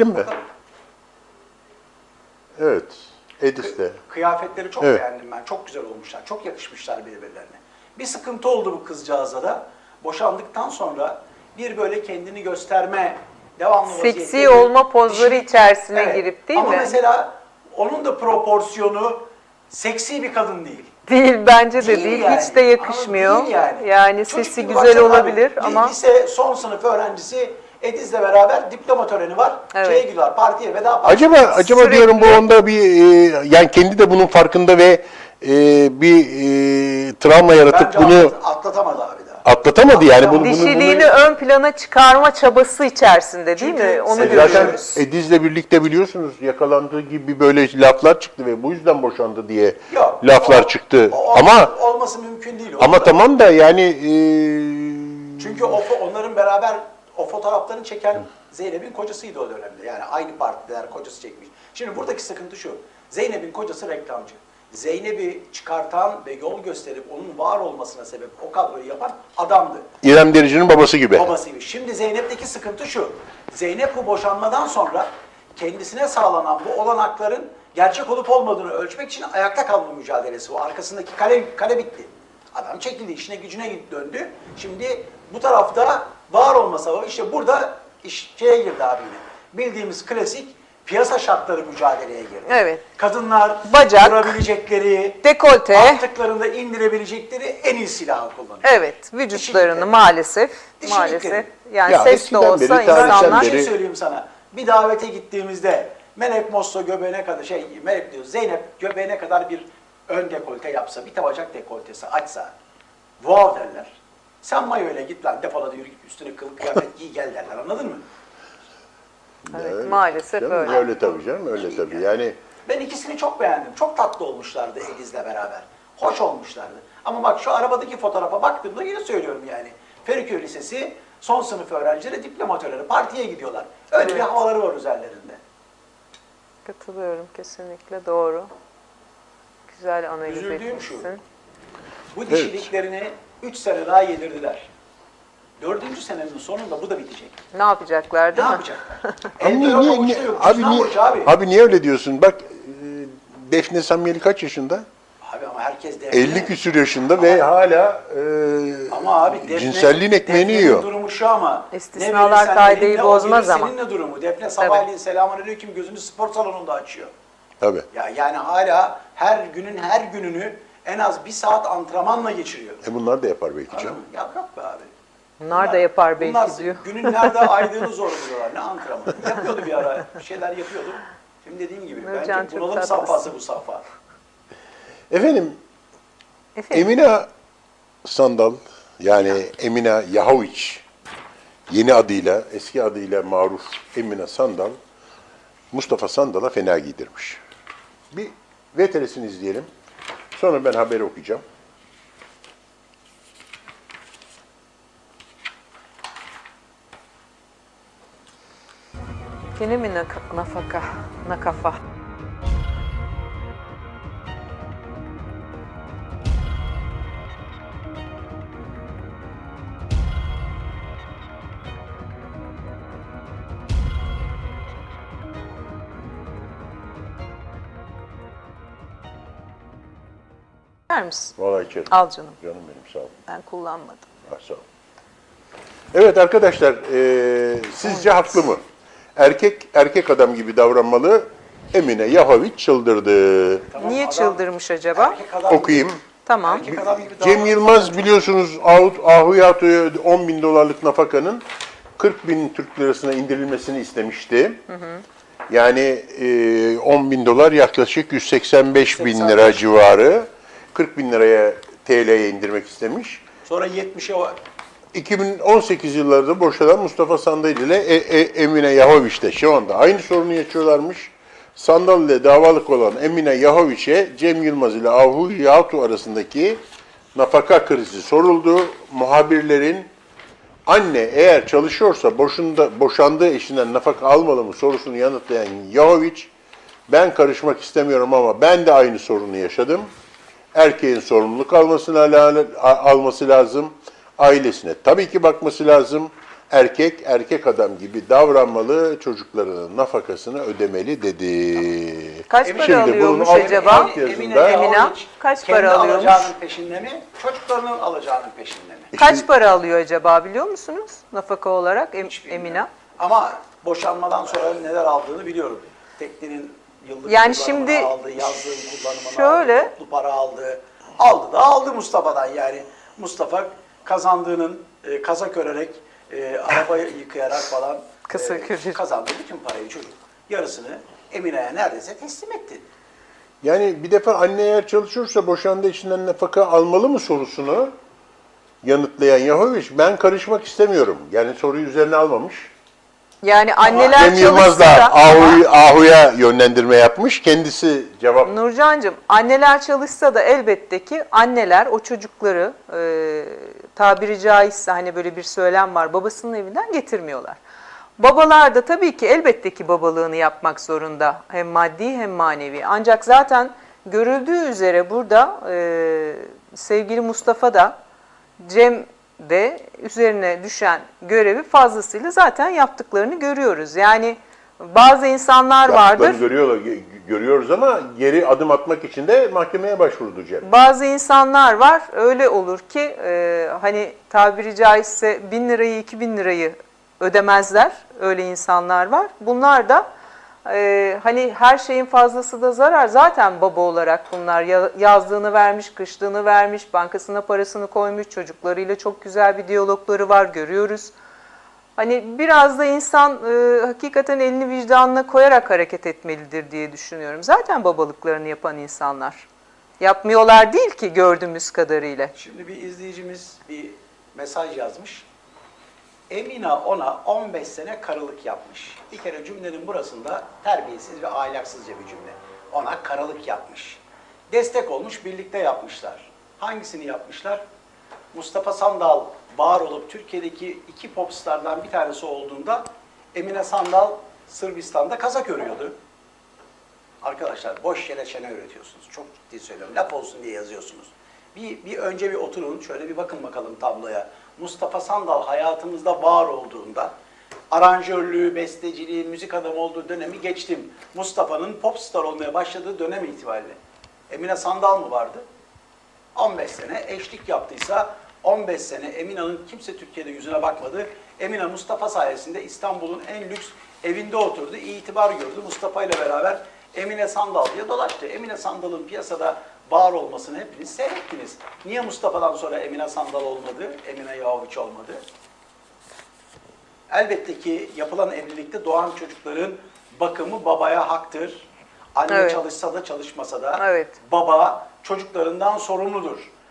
Değil mi? Evet. Edis'te. Kıyafetleri çok Evet. beğendim ben. Çok güzel olmuşlar. Çok yakışmışlar birbirlerine. Bir sıkıntı oldu bu kızcağıza da. Boşandıktan sonra bir böyle kendini gösterme devamlı Seksi vaziyette olma pozları dişi- içerisine girip değil Ama mi? mesela onun da proporsiyonu seksi bir kadın değil. Değil bence de değil. yani. Hiç de yakışmıyor. Değil yani. Çocuk sesi gibi güzel baksana olabilir abi, ama Lise son sınıf öğrencisi Ediz'le beraber diploma töreni var. Evet. Şeye gidiyorlar partiye veda partisi. Acaba acaba Sürekli- diyorum bu onda bir e, yani kendi de bunun farkında ve e, bir e, travma yaratıp Bence bunu atlat- atlatamadı abi daha. atlatamadı yani bunu bunu, dişiliğini bunu ön plana çıkarma çabası içerisinde değil Çünkü mi? Onu sen- zaten görüyoruz. Ediz'le birlikte biliyorsunuz yakalandığı gibi böyle laflar çıktı ve bu yüzden boşandı diye Yok, laflar o- çıktı. o- ama olması mümkün değil. ama Orada. tamam da yani e, Çünkü o, onların beraber o fotoğraflarını çeken Zeynep'in kocasıydı o dönemde. Yani aynı partideler kocası çekmiş. Şimdi buradaki sıkıntı şu. Zeynep'in kocası reklamcı. Zeynep'i çıkartan ve yol gösterip onun var olmasına sebep o kadroyu yapan adamdı. İrem Derici'nin babası gibi. babasıymış. Şimdi Zeynep'teki sıkıntı şu. Zeynep bu boşanmadan sonra kendisine sağlanan bu olanakların gerçek olup olmadığını ölçmek için ayakta kalma mücadelesi. O arkasındaki kale, kale bitti. Adam çekildi, işine gücüne döndü. Şimdi bu tarafta var olma savaşı. İşte burada iş şeye girdi abi yine. Bildiğimiz klasik piyasa şartları mücadeleye girdi. Evet. Kadınlar Bacak, vurabilecekleri, dekolte. attıklarında indirebilecekleri en iyi silahı kullanıyor. Evet, vücutlarını Dişilikleri. maalesef Dişilikleri. maalesef yani Ya ses de eskiden olsa beri, tarihten insanlar Bir şey beri- söyleyeyim sana. Bir davete gittiğimizde Melek Mosso göbeğine kadar şey Melek diyor Zeynep göbeğine kadar bir ön dekolte yapsa, bir tabacak dekoltesi açsa wow derler. Sen mayoyla git lan defola da yürü git üstüne kılık kıyafet giy gel derler anladın mı? evet, maalesef Canım, öyle. Öyle tabii canım öyle tabii. Yani Ben ikisini çok beğendim. Çok tatlı olmuşlardı Ediz'le beraber. Hoş olmuşlardı. Ama bak şu arabadaki fotoğrafa baktığımda yine söylüyorum yani. Feriköy Lisesi son sınıf öğrencileri diplomatörleri partiye gidiyorlar. Öyle bir Evet. havaları var üzerlerinde. Katılıyorum kesinlikle doğru. Güzel analiz Üzüldüğüm şu. etmişsin. Bu dişiliklerini 3 sene daha yedirdiler. Dördüncü senenin sonunda bu da bitecek. Ne yapacaklar Ne değil mi? yapacaklar? Abi niye, niye, niye- yok. abi, niye, abi. abi niye öyle diyorsun? Bak e, Defne Samyeli kaç yaşında? Abi ama herkes defne. 50 küsür yaşında ve hala e, Ama abi defne, cinselliğin ekmeğini defnenin yiyor. durumu şu ama. İstisnalar ne kaideyi bozmaz ama. Seninle durumu. Defne sabahleyin selamun aleyküm gözünü spor salonunda açıyor. Tabii. Ya yani hala her günün her gününü en az bir saat antrenmanla geçiriyor. E bunlar da yapar belki Anladın canım. mı? Ya yok be abi. Bunlar da yapar belki bunlar diyor. günün nerede aydığını zor buluyorlar. Ne antrenman. Yapıyordu bir ara. Bir şeyler yapıyordu. Şimdi dediğim gibi Nurcan bence bunalım safhası bu safha. Efendim Efendim, Emine Sandal yani Emine Yahoviç yeni adıyla eski adıyla maruf Emine Sandal Mustafa Sandal'a fena giydirmiş. Bir VTR'sini izleyelim. Sonra ben haberi okuyacağım. Yine mi nafaka, nakafa? Ver misin? Vallahi içerim. Al canım. Canım benim sağ ol. Ben kullanmadım. Ha, sağ ol. Evet arkadaşlar, eee, sizce haklı mı? Erkek erkek adam gibi davranmalı. Emine Yahoviç çıldırdı. Tamam, Niye adam- çıldırmış acaba? Okuyayım. Tamam. Cem. Yılmaz biliyorsunuz Ahut, Ahuyato'ya 10 bin dolarlık nafakanın 40 bin Türk lirasına indirilmesini istemişti. Yani e, 10 bin dolar yaklaşık 185 bin lira civarı. 40 bin liraya TL'ye indirmek istemiş. Sonra 70'e var. 2018 yıllarında boşalan Mustafa Sandal ile E- E- Emine Yahoviç de şu anda aynı sorunu yaşıyorlarmış. Sandal ile davalık olan Emine Yahoviç'e Cem Yılmaz ile Ahu Yatu arasındaki nafaka krizi soruldu. Muhabirlerin anne eğer çalışıyorsa boşunda, boşandığı eşinden nafaka almalı mı sorusunu yanıtlayan Yahoviç, ben karışmak istemiyorum ama ben de aynı sorunu yaşadım. Erkeğin sorumluluk almasına alması lazım. Ailesine tabii ki bakması lazım. erkek erkek adam gibi davranmalı, çocuklarının nafakasını ödemeli dedi. Kaç para Şimdi bunun alıyormuş alt- acaba? alt yazında- Emine Yahoviç kaç kendi para alıyormuş? alacağının peşinde mi? Çocuklarının alacağının peşinde mi? Kaç para alıyor acaba biliyor musunuz? Nafaka olarak Em- Hiç bilmiyorum. Emine. Ama boşanmadan sonra neler aldığını biliyorum. Teknenin yıllık Yani şimdi aldı, yazlığın kullanımını şöyle- aldı, toplu para aldı. Aldı da aldı Mustafa'dan yani. Mustafa kazandığının e, kazak örerek, e, arabayı yıkayarak falan örerek. kazandığı bütün parayı çocuk yarısını Emine'ye neredeyse teslim etti. Yani bir defa anne eğer çalışıyorsa boşandığı eşinden nafaka almalı mı sorusunu yanıtlayan Yahoviç ben karışmak istemiyorum. Yani soruyu üzerine almamış. Yani anneler Cem Yılmaz çalışsa da Ahu'ya yönlendirme yapmış. Kendisi cevap Nurcancığım anneler çalışsa da elbette ki anneler o çocukları e, tabiri caizse hani böyle bir söylem var babasının evinden getirmiyorlar. Babalar da tabii ki elbette ki babalığını yapmak zorunda hem maddi hem manevi. Ancak zaten görüldüğü üzere burada e, sevgili Mustafa da Cem de üzerine düşen görevi fazlasıyla zaten yaptıklarını görüyoruz. Yani bazı insanlar vardır. yaptıklarını görüyorlar, gö- görüyoruz ama geri adım atmak için de mahkemeye başvurdu Cem. Bazı insanlar var öyle olur ki e, hani tabiri caizse bin lirayı iki bin lirayı ödemezler öyle insanlar var. Bunlar da e, hani her şeyin fazlası da zarar zaten baba olarak bunlar Ya- yazdığını vermiş, kışlığını vermiş, bankasına parasını koymuş, çocuklarıyla çok güzel bir diyalogları var görüyoruz. Hani biraz da insan e, hakikaten elini vicdanına koyarak hareket etmelidir diye düşünüyorum. Zaten babalıklarını yapan insanlar. Yapmıyorlar değil ki gördüğümüz kadarıyla. Şimdi bir izleyicimiz bir mesaj yazmış. Emine ona 15 sene karılık yapmış. Bir kere cümlenin burasında terbiyesiz ve ahlaksızca bir cümle. Ona karılık yapmış. Destek olmuş, birlikte yapmışlar. Hangisini yapmışlar? Mustafa Sandal bağır olup Türkiye'deki iki popstardan bir tanesi olduğunda Emine Sandal Sırbistan'da kazak örüyordu. Arkadaşlar boş yere çene üretiyorsunuz. Çok ciddi söylüyorum. Laf olsun diye yazıyorsunuz. Bir, bir önce bir oturun. Şöyle bir bakın bakalım tabloya. Mustafa Sandal hayatımızda var olduğunda aranjörlüğü, besteciliği, müzik adamı olduğu dönemi geçtim. Mustafa'nın popstar olmaya başladığı dönem itibariyle. Emine Sandal mı vardı? 15 sene eşlik yaptıysa 15 sene Emina'nın kimse Türkiye'de yüzüne bakmadı. Emina Mustafa sayesinde İstanbul'un en lüks evinde oturdu, itibar gördü. Mustafa ile beraber Emine Sandal diye dolaştı. Emine Sandal'ın piyasada var olmasını hepiniz seyrettiniz. Niye Mustafa'dan sonra Emine Sandal olmadı, Emine Yahoviç olmadı? Elbette ki yapılan evlilikte doğan çocukların bakımı babaya haktır. Anne Evet. çalışsa da çalışmasa da Evet. baba çocuklarından sorumludur.